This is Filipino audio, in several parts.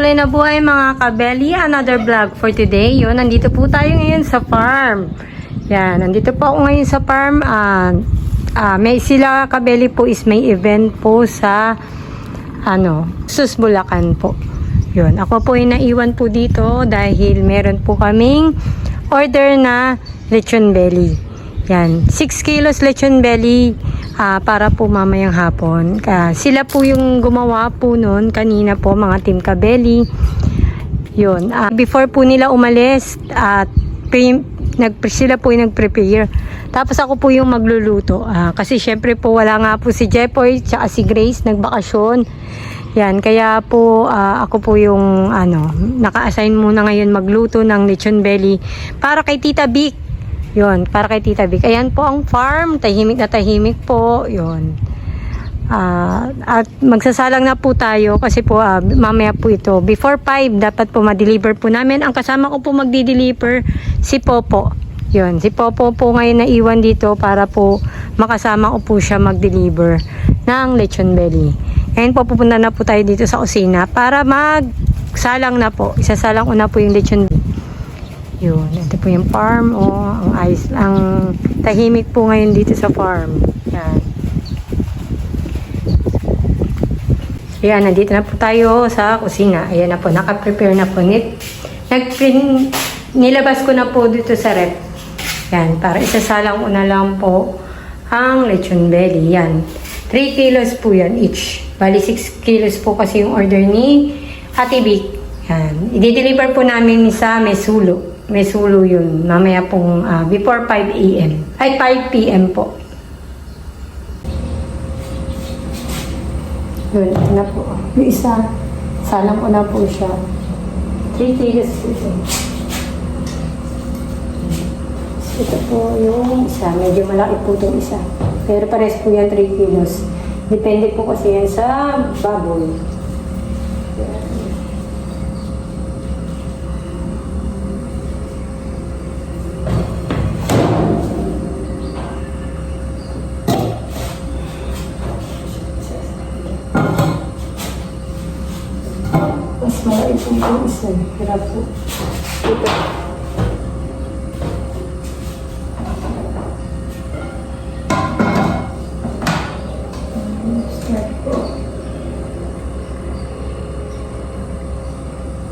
kulay na buhay mga kabeli, another vlog for today. Yun, nandito po tayo ngayon sa farm. Yan, nandito po ako ngayon sa farm. Ah, ah, may sila kabeli po is may event po sa ano, Sus Bulacan po. Yun, ako po ay naiwan po dito dahil meron po kaming order na lechon belly. Yan, 6 kilos lechon belly ah, para po mamayang hapon. Ka sila po yung gumawa po noon kanina po mga team kabeli. Yun, ah, before po nila umalis at pre, nag, sila po yung nag-prepare. Tapos ako po yung magluluto. Ah, kasi syempre po wala nga po si Jepoy tsaka si Grace nagbakasyon. Yan, kaya po ah, ako po yung ano, naka-assign muna ngayon magluto ng lechon belly para kay Tita Vic. Yun, para kay Tita Vic. Ayan po ang farm, tahimik na tahimik po. Yun. Ah, at magsasalang na po tayo kasi po ah, mamaya po ito. Before 5, dapat po ma-deliver po namin. Ang kasama ko po magdi-deliver si Popo. Yun, si Popo po ngayon na iwan dito para po makasama ko po siya mag-deliver ng lechon belly. Ngayon po pupunta na po tayo dito sa kusina para magsalang na po. Isasalang ko na po yung lechon belly. Yun, ito po yung farm. Oh, ang ayos, ang tahimik po ngayon dito sa farm. Yan. Ayan, nandito na po tayo sa kusina. Ayan na po, naka-prepare na po. Nag-print, nilabas ko na po dito sa rep. Yan, para isasalang ko na lang po ang lechon belly. Yan. 3 kilos po yan each. Bali 6 kilos po kasi yung order ni Ate Vic. Yan. I-deliver po namin sa Mesulo. Mesulo yun. Mamaya pong ah, before 5 a.m. Ay, 5 p.m. po. Yun, na po. Yung isa, salang ko na po siya. 3 kilos po. Ito po yung isa. Medyo malaki po itong isa. Pero pares po yan 3 kilos. Depende po kasi yan sa baboy. Yung isa. Hirap po. Ito. Start.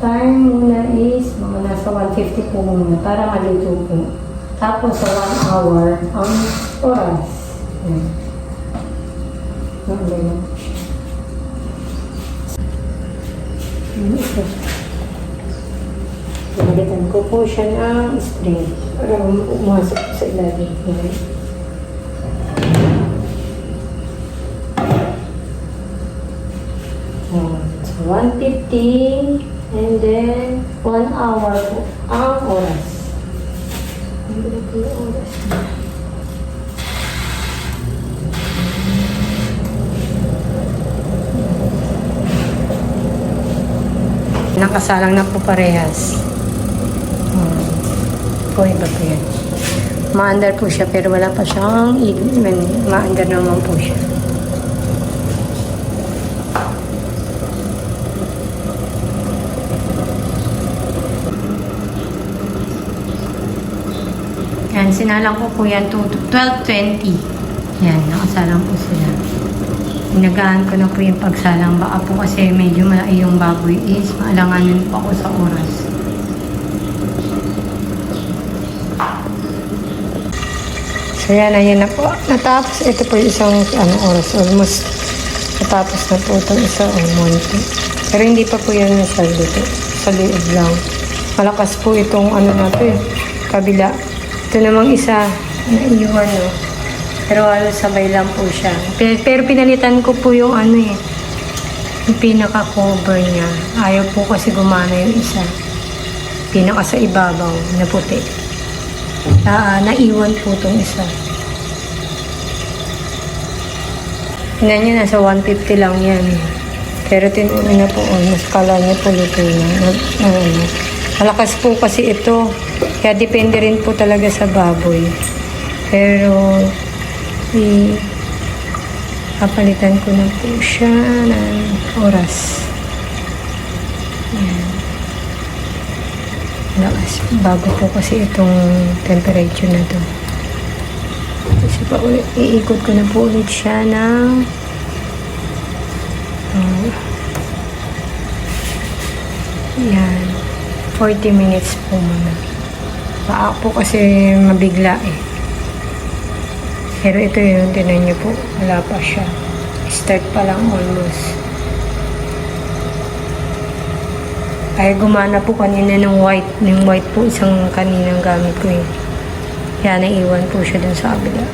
Time muna is mga nasa 150 po muna para maluto po. Tapos sa 1 hour ang oras. Yan. Ang ganyan. Yan ito. Pinagatan ko po siya ng spray para umasok sa ilalim. Yan. So, 150 and then 1 hour po ang po yung oras. Nakasalang na po parehas. Po, iba po yan. Maandar po siya pero wala pa siyang ilaw. Maandar naman po siya. Yan, sinalang ko po yan to 12.20. Yan, nakasalang po sila. Inagaan ko na po yung pagsalang. Baka po kasi medyo malaki yung baboy is maalanganin po ako sa oras. So yan, ayan na po. Natapos. Ito po yung isang ano, oras. Almost natapos na po itong isang monte. Pero hindi pa po yan nasa dito. Sa liig lang. Malakas po itong ano na to eh. Kabila. Ito namang isa na iwan no. Pero halos sabay lang po siya. Pero, pero pinalitan ko po yung ano eh. Yung pinaka-cover niya. Ayaw po kasi gumana yung isa. Pinaka sa ibabaw na puti. Na, naiwan po itong isa. Tingnan niyo, nasa 150 lang yan. Pero tinuloy na po, oh, mas kala niya po luto na. ano. Malakas po kasi ito. Kaya depende rin po talaga sa baboy. Pero, i papalitan ko na po siya ng oras. Lakas. Bago po kasi itong temperature na to. Kasi pa ulit, iikot ko na po ulit siya ng ah, yan. 40 minutes po muna. Paa po kasi mabigla eh. Pero ito yun, tinan niyo po. Wala pa siya. Start pa lang almost. Ay, gumana po kanina ng white. Yung white po isang kaninang gamit ko eh. Kaya naiwan po siya dun sa abila.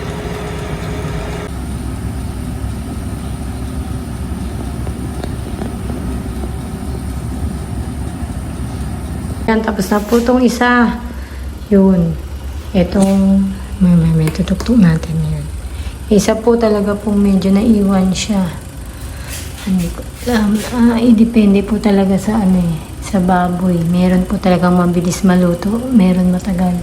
Yan, tapos na po itong isa. Yun. Itong, may, may, may tutuktok natin yun. Isa po talaga po medyo naiwan siya. Hindi ko alam. Ah, eh, depende po talaga sa ano eh, sa baboy. Meron po talagang mabilis maluto. Meron matagal.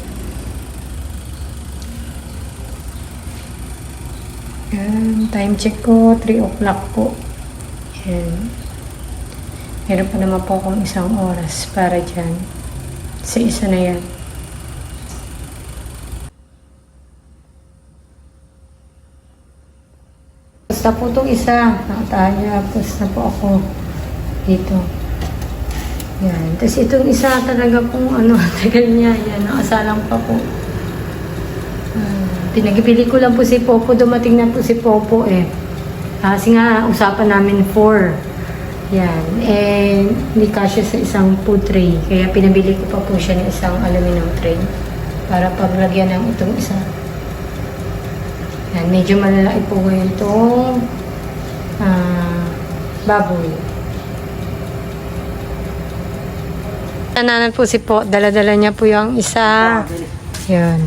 Yan, time check ko, 3 o'clock po. Yan. Meron pa naman po akong isang oras para dyan. Sa isa na yan. Basta po itong isa. Nakataya. Basta po ako dito. Yan. Tapos itong isa talaga pong ano, tagal niya. Yan, nakasalang pa po. Hmm. Pinagpili ko lang po si Popo. Dumating na po si Popo eh. Kasi nga, usapan namin 4. Yan. Eh, hindi kasya sa isang food tray. Kaya pinabili ko pa po siya ng isang aluminum tray. Para paglagyan ng itong isa. Yan. Medyo malalaki po ngayon itong ah, baboy. Nananan po si po. Dala-dala niya po yung isa. Yan.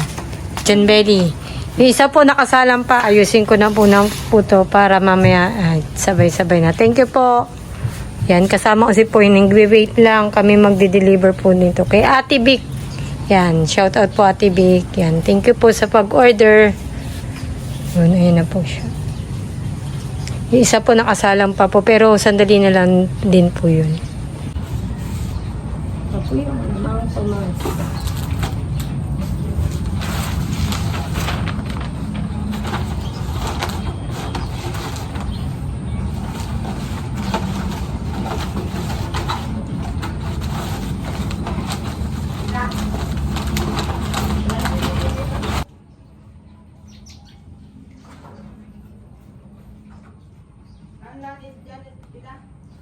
John Belly. Yung isa po nakasalang pa. Ayusin ko na po ng puto para mamaya ay, sabay-sabay na. Thank you po. Yan, kasama ko si Poy. Nagwe-wait lang kami magde-deliver po nito. Kay Ate Vic. Yan, shout out po Ate Vic. Yan, thank you po sa pag-order. Yun, ayun na po siya. Yung isa po nakasalang pa po, pero sandali na lang din po yun. Ako yun, mga pamangkin.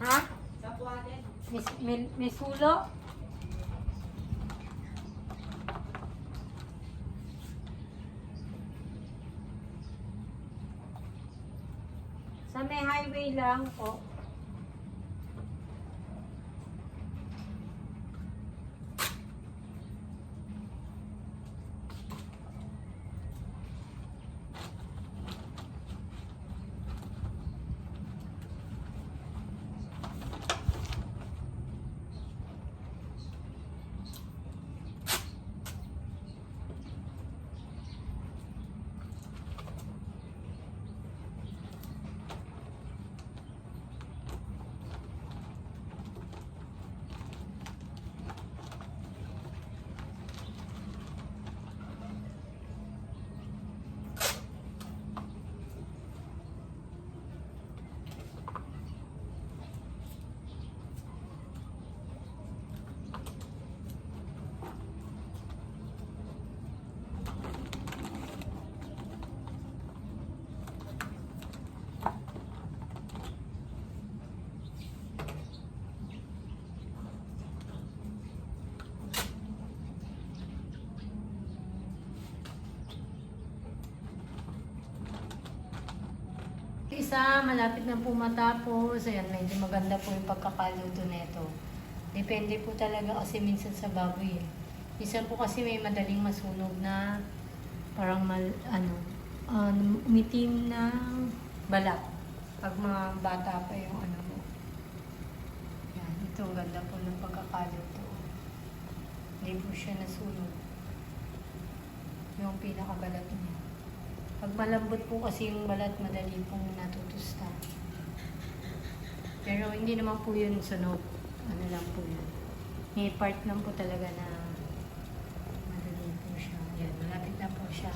Ha? May, may, may sulo? Sa may highway lang po. Isa, malapit na po matapos. Ayan, medyo maganda po yung pagkakaluto nito. Depende po talaga kasi minsan sa baboy. eh. Isa po kasi may madaling masunog na parang mal, ano, um, umitim na balat. Pag mga bata pa yung ano mo. Yan, ito ganda po ng pagkakaluto. Hindi po siya nasunog. Yung pinakabalat niya. Pag malambot po kasi yung balat, madali pong natutusta. Pero hindi naman po yun sunog. Ano lang po yun. May part lang po talaga na madali po siya. Yan, malapit na po siya.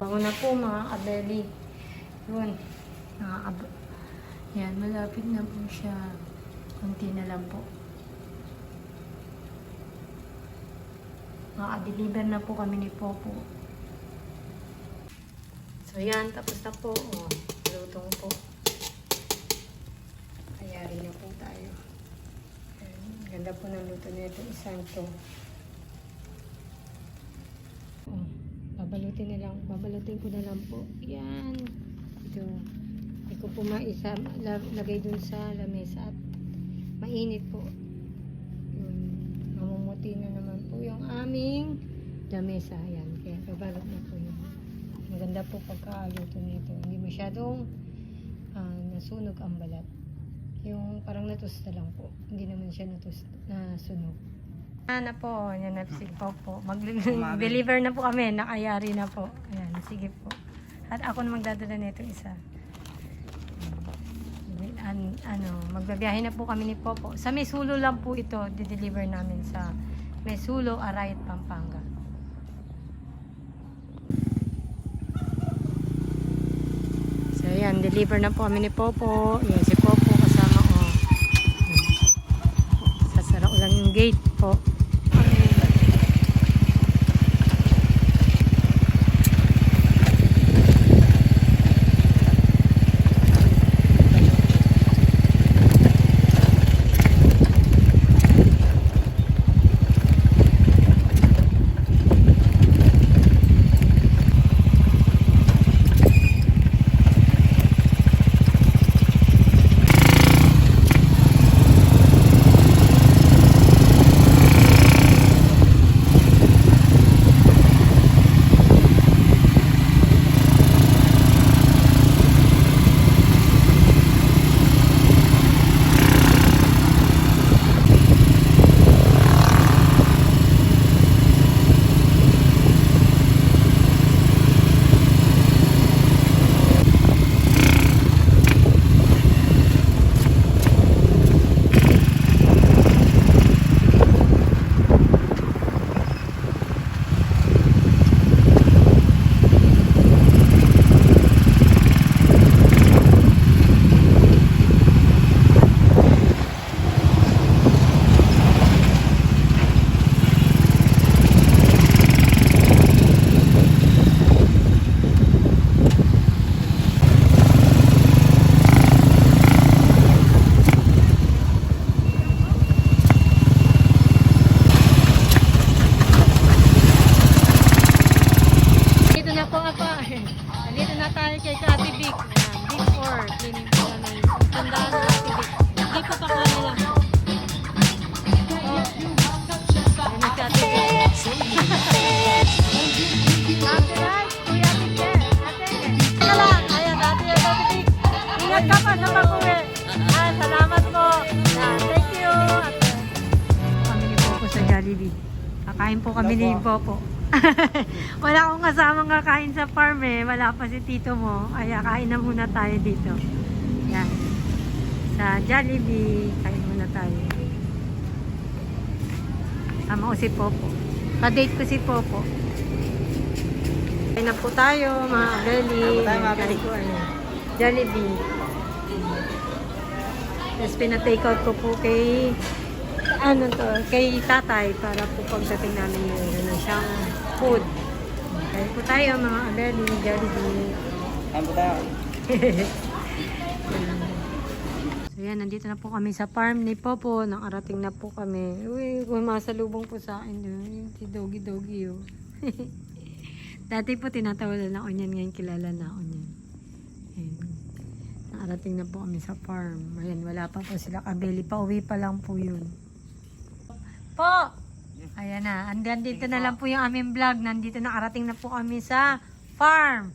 Bango na po mga kabeli. Yun. Mga ab Yan, malapit na po siya. Kunti na lang po. Maka-deliver na po kami ni Popo. So yan, tapos na po. Oh, lutong po. Ayari na po tayo. Ayan, Ganda po ng luto na ito. Isang to. Oh, babalutin na lang. Babalutin ko na lang po. Yan. Ito. Hindi ko po maisa la- lagay dun sa lamesa at mainit po. Po yung aming lamesa. Yan. Kaya babalot na po yun. Maganda po pagkaluto nito. Hindi masyadong ah, nasunog ang balat. Yung parang natusta lang po. Hindi naman siya natus nasunog. Ah, na po. Yan na si Popo. Mag-deliver na po kami. Nakayari na po. Ayan, sige po. At ako na magdadala nito isa. An, ano, magbabiyahe na po kami ni Popo. Sa Mesulo lang po ito, di-deliver namin sa Mesulo, Arayat, Pampanga. So, yan, deliver na po kami ni Popo. Yan, si Popo Ingat ka pa sa pag-uwi. Ah, salamat po. Ayan, thank you. Kami ni Popo sa Jollibee. Kakain po kami ni Popo. Wala akong kasamang kakain sa farm eh. Wala pa si tito mo. Kaya kain na muna tayo dito. Yan. Sa Jollibee, kain muna tayo. Tama ko si Popo. Pa-date ko si Popo. Kain na po tayo, mga abeli. Kain po tayo, mga abeli. Kain Jollibee. Tapos pina-take out ko po kay ano to, kay tatay para po pagdating namin yung ano siyang food. Kaya po tayo mga abeli, Jollibee. Kain po tayo. So yan, nandito na po kami sa farm ni Popo. Nakarating na po kami. Uy, kumasalubong po sa akin. Uy, si Doggy Doggy oh. Dati po tinatawalan ako niyan, ngayon kilala na ako niyan. Nakarating na po kami sa farm. Ayan, wala pa po sila kabeli. Pauwi pa lang po yun. Po! Ayan na, andyan dito na lang po yung aming vlog. Nandito nakarating na po kami sa farm.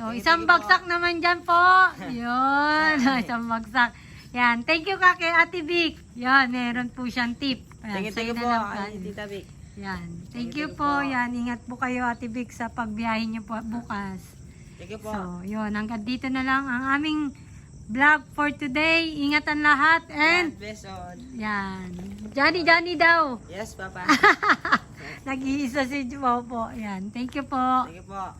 So, isang bagsak naman dyan po. Yun, isang bagsak. Yan, thank you ka kay Ate Vic. Yan, meron po siyang tip. Ayan, Thank you, thank you na po. Fran. Tita Vic. Yan, thank you po. Yan, ingat po kayo Ate Vic sa pagbiyahe niyo po bukas. Thank you po. So, yun, hanggang dito na lang ang aming vlog for today. Ingatan lahat and God bless all. Yan. Johnny, Johnny daw. Yes, Papa. Nag-iisa si Joao. Yan. Thank you po. Thank you po.